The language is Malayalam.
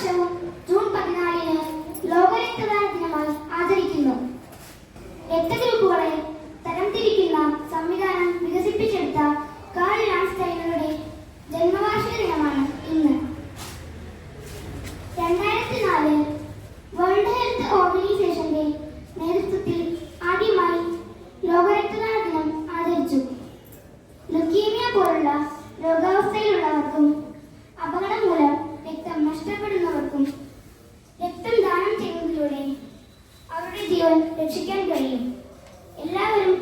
വർഷവും ജൂൺ പതിനാലിന് ലോക രക്തദാന ദിനമായി ആചരിക്കുന്നു. രക്തഗ്രൂപ്പുകളെ തരംതിരിക്കുന്ന സംവിധാനം വികസിപ്പിച്ചെടുത്ത കാൾ ലാൻസ്റ്റൈനുകളുടെ ജന്മവാർഷിക ദിനമാണ് ഇന്ന്. രണ്ടായിരത്തി നാല് വേൾഡ് ഹെൽത്ത് ഓർഗനൈസേഷന്റെ നേതൃത്വത്തിൽ ആദ്യമായി ലോക രക്തദാന ദിനം ആചരിച്ചു. ലുക്കീമിയ പോലുള്ള രോഗാവസ്ഥയിലുള്ളവർക്കും കൊടുക്കും. രക്തം ദാനം ചെയ്യുന്നതിലൂടെ അവരുടെ ജീവൻ രക്ഷിക്കാൻ കഴിയും. എല്ലാവരും